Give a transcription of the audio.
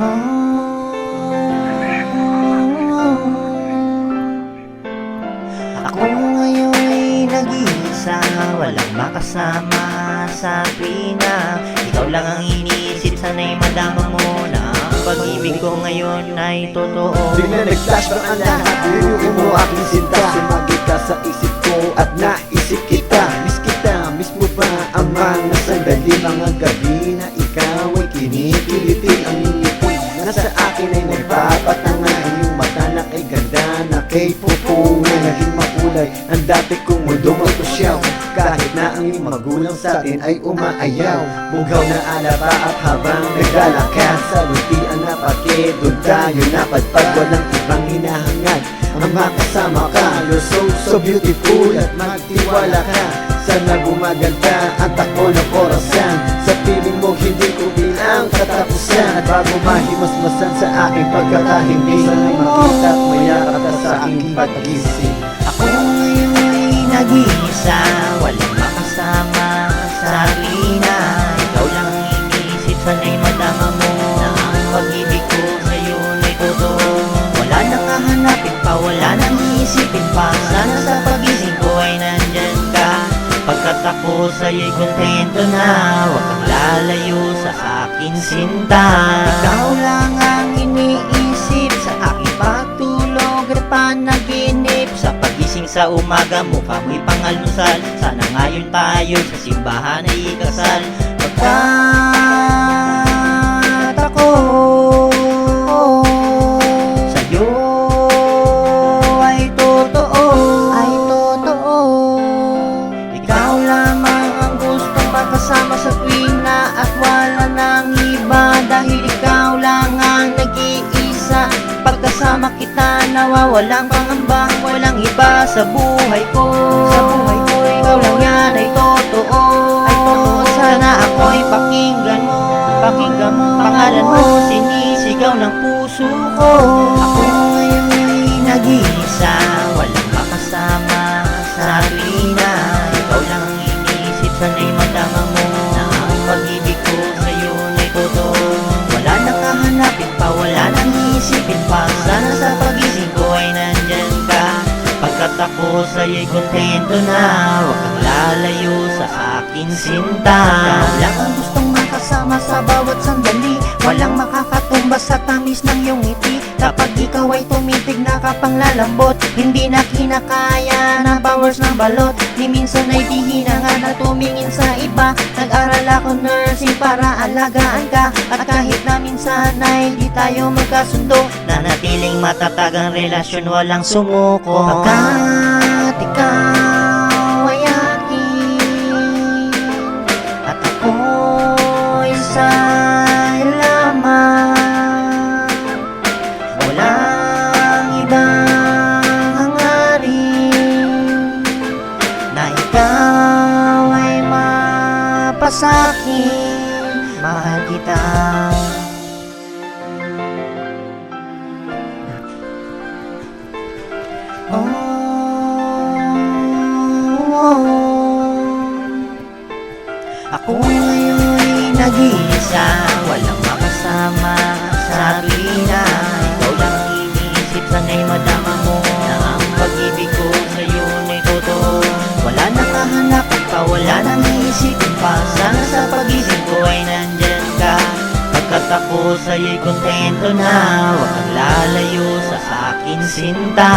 Ah. Ako ngayon'y nag-iisa Walang makasama Sabi na Ikaw lang ang iniisip Sana'y madama mo na. Ang pag-ibig ko ngayon ay totoo. Di na nag-flashback ang lahat. Hindi mo aking sinta. Sumagi ka sa isip ko At naisip kita. Miss kita, miss mo pa Ang mga sandali. Mga gabi na ikaw ay kinikilitin Ang na sa akin ay nagpapatanga Iyong mata na kay ganda na kay pupunga Naging makulay ang dati kong mundo. Magpasyaw Kahit na ang iyong magulang sa atin ay umaayaw. Bugaw na alaba at habang naglalakad Sa luntian na pake, doon tayo. Napadpad Walang ibang hinahangad. Ang makasama ka You're so, so beautiful at magtiwala ka. Sana gumaganda ang takbo ng orasan katapusan At bago mahimasmasan sa aking pagkakahimbing Sana'y makita at mayakap ka sa aking pag-isip. Ako ngayon ay nag-iisa Walang makasama sa arena Ikaw lang ang iniisip Sana'y madama mo Na ang pag-ibig ko sa'yo ay totoo Wala nang hahanapin pa Wala nang iisipin pa Ako sa'yo'y kontento na Huwag kang lalayo sa akin sinta Ikaw lang ang iniisip Sa aking pagtulog at panaginip. Sa pagising sa umaga mukha mo'y pangalmusal. Sana ngayon tayo sa simbahan ay ikasal Dahil ikaw lang ang nag-iisa. Pagkasama kita nawawalang pangamba Walang iba sa buhay ko. Sa buhay ko Ikaw lang yan ay totoo. Ay totoo. Sana ako'y pakinggan mo. Pakinggan mo. Pangalan mo sinisigaw ng puso ko. Ako ngayon ay nag-iisa Walang makasama. Sa arena Ikaw lang ang iniisip Sana'y ako sa'yo'y kontento na Huwag kang lalayo sa akin sinta lang ang gustong makasama sa bawat sandali. Walang makakatumbas sa tamis ng iyong ngiti. Kapag ikaw ay tumitig nakapanglalambot Hindi na kinakaya ng powers ng balot. Ni minsan ay di hinanga na tumingin sa iba. Nag-aral ako nursing para alagaan ka. At kahit na minsan ay di tayo magkasundo Nanatiling matatag ang relasyon walang sumuko. Pagkat mapasakin Mahal kita. Oh, ako ngayon'y nag-iisa Walang makasama sa arena Ikaw lang ang iniisip Sana'y madama mo Na ang pag-ibig ko sa'yo ay totoo. Wala nang kahanapin pa Wala nang iisipin pa Ako sa'yo'y kontento na Huwag kang lalayo sa akin sinta